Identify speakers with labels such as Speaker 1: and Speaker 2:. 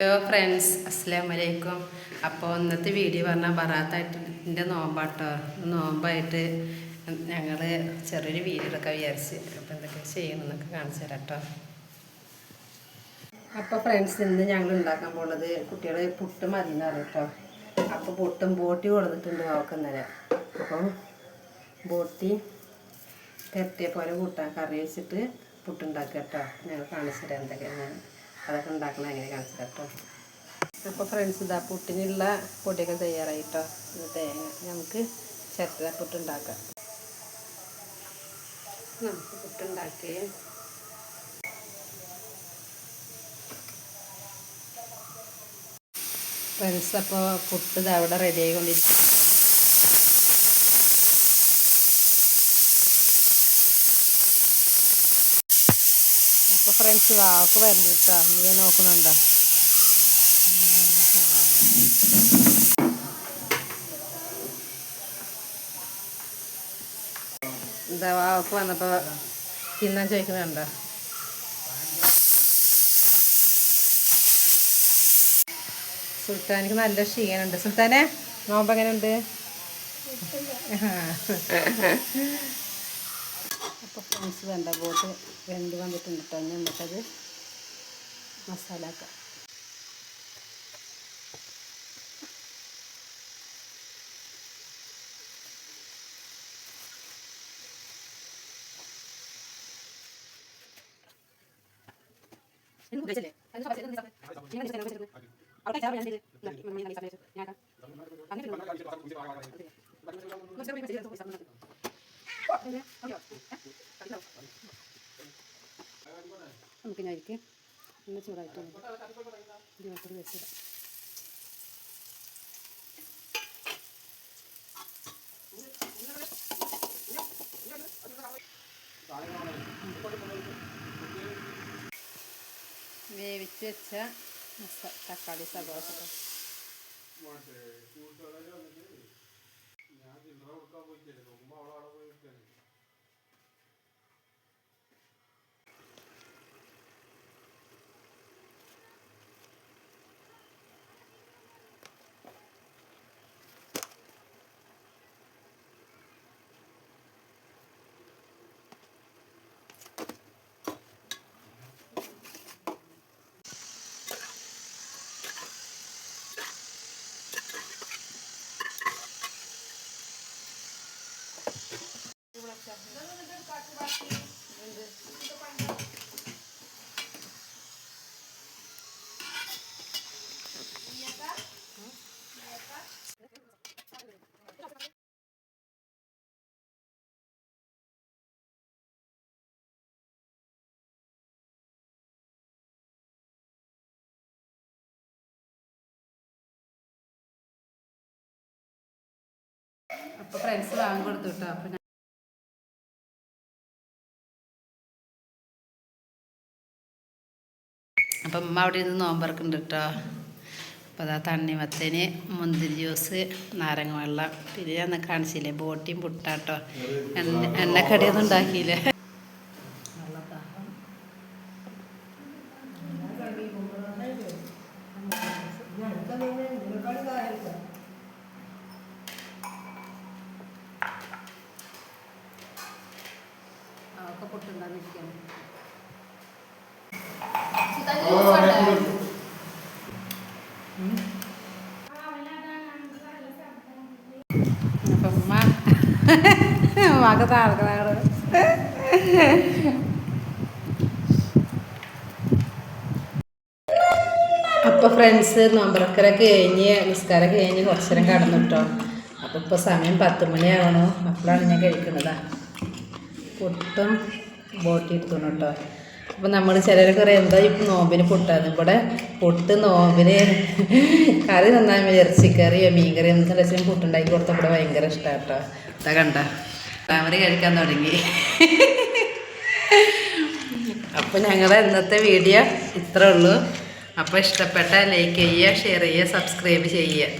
Speaker 1: Hello friends അസ്സാം വലൈക്കും അപ്പോൾ ഇന്നത്തെ വീഡിയോ പറഞ്ഞാൽ ബറാത്തായിട്ടിന്റെ നോമ്പാട്ടോ. നോമ്പായിട്ട് ഞങ്ങൾ ചെറിയൊരു വീഡിയോ എടുക്കാൻ വിചാരിച്ച്. അപ്പോൾ എന്തൊക്കെ ചെയ്യണമെന്നൊക്കെ കാണിച്ചു തരാം കേട്ടോ അപ്പോൾ ഫ്രണ്ട്സ് ഇന്ന് ഞങ്ങൾ ഉണ്ടാക്കാൻ പോകുന്നത് കുട്ടികൾ പുട്ട് മതി എന്ന് പറയും കേട്ടോ അപ്പോൾ പുട്ടും ബോട്ടി കൊടുത്തിട്ടുണ്ട് നോക്കുന്നേരം അപ്പം ബോട്ടി കരുത്തിയ പോലെ കൂട്ടാൻ കറി വെച്ചിട്ട് പുട്ടുണ്ടാക്കുക കേട്ടോ ഞങ്ങൾ കാണിച്ചു തരാം എന്തൊക്കെയാണ് അതൊക്കെ ഉണ്ടാക്കണം അങ്ങനെ കാണിച്ചു കേട്ടോ അപ്പോൾ ഫ്രണ്ട്സ് ഇതാ പുട്ടിനുള്ള പൊടിയൊക്കെ തയ്യാറായിട്ടോ. തേങ്ങ നമുക്ക് ചിരട്ട പുട്ടുണ്ടാക്കാം നമുക്ക് പുട്ടുണ്ടാക്കി ഫ്രണ്ട്സ് അപ്പോൾ പുട്ട് അവിടെ റെഡി ആയിക്കൊണ്ടിരിക്കും അപ്പോൾ ഫ്രണ്ട്സ് വാക്ക് വരണ്ട കേട്ടോ നീ നോക്കുന്നുണ്ടോ എന്താ വാക്ക് വന്നപ്പോൾ തിന്നാൻ ചോദിക്കുന്നുണ്ടോ സുൽത്താനിക്ക് നല്ല ക്ഷീണുണ്ട്. സുൽത്താനെ നോമ്പ് എങ്ങനെയുണ്ട്? അപ്പോൾ ഫ്രണ്ട്സ് വേണ്ട ബോട്ട് വെന്ത് വന്നിട്ടുണ്ട് ഇനി നമുക്കത് മസാല ആക്കാം നമുക്ക് ഞാൻ ഇരിക്കും ഒന്ന് ചൂടായിട്ട് ഇരുപത്തൊരു വെച്ചിടാം. വേവിച്ച് വെച്ച തക്കാളി സവാള. ഒക്കെ അപ്പോൾ ഫ്രണ്ട്സ് വാങ്ങി കൊടുത്തു കേട്ടോ അപ്പം അപ്പം അമ്മ അവിടെ ഇരുന്ന് നോമ്പറക്കുന്നുണ്ട് കേട്ടോ. അപ്പോൾ അതാ തണ്ണിമത്തന് മുന്തിരി ജ്യൂസ് നാരങ്ങ വെള്ളം. പിന്നെ ഞാൻ കാണിച്ചില്ലേ ബോട്ടിയും പുട്ടാട്ടോ. എണ്ണ എണ്ണക്കടിയൊന്നും ഉണ്ടാക്കിയില്ലേ. ഒക്കെ അപ്പം അപ്പോൾ ഫ്രണ്ട്സ് നോമ്പറക്കരൊക്കെ കഴിഞ്ഞ് നിസ്കാരം കഴിഞ്ഞ് കുറച്ച് നേരം കടന്നു കേട്ടോ അപ്പോൾ ഇപ്പോൾ സമയം പത്ത് മണിയാവണു. അപ്പോഴാണ് ഞാൻ കഴിക്കുന്നതാ പുട്ടും ബോട്ടി എടുത്തു കേട്ടോ. അപ്പോൾ നമ്മൾ ചിലരൊക്കെ പറയാം എന്താ ഇപ്പം നോമ്പിന് പൊട്ടാന്ന്? ഇവിടെ പൊട്ട് നോമ്പിന് കറി മതി ഇറച്ചിക്കറിയോ മീൻകറി എന്തെങ്കിലും വെച്ചാൽ പുട്ടുണ്ടാക്കി കൊടുത്ത ഇവിടെ ഭയങ്കര ഇഷ്ടമാണ് കേട്ടോ ഇതാ കണ്ട? താമര കഴിക്കാൻ തുടങ്ങി. അപ്പം ഞങ്ങളുടെ ഇന്നത്തെ വീഡിയോ ഇത്രേ ഉള്ളൂ. അപ്പോൾ ഇഷ്ടപ്പെട്ട ലൈക്ക് ചെയ്യുക ഷെയർ ചെയ്യുക സബ്സ്ക്രൈബ് ചെയ്യുക.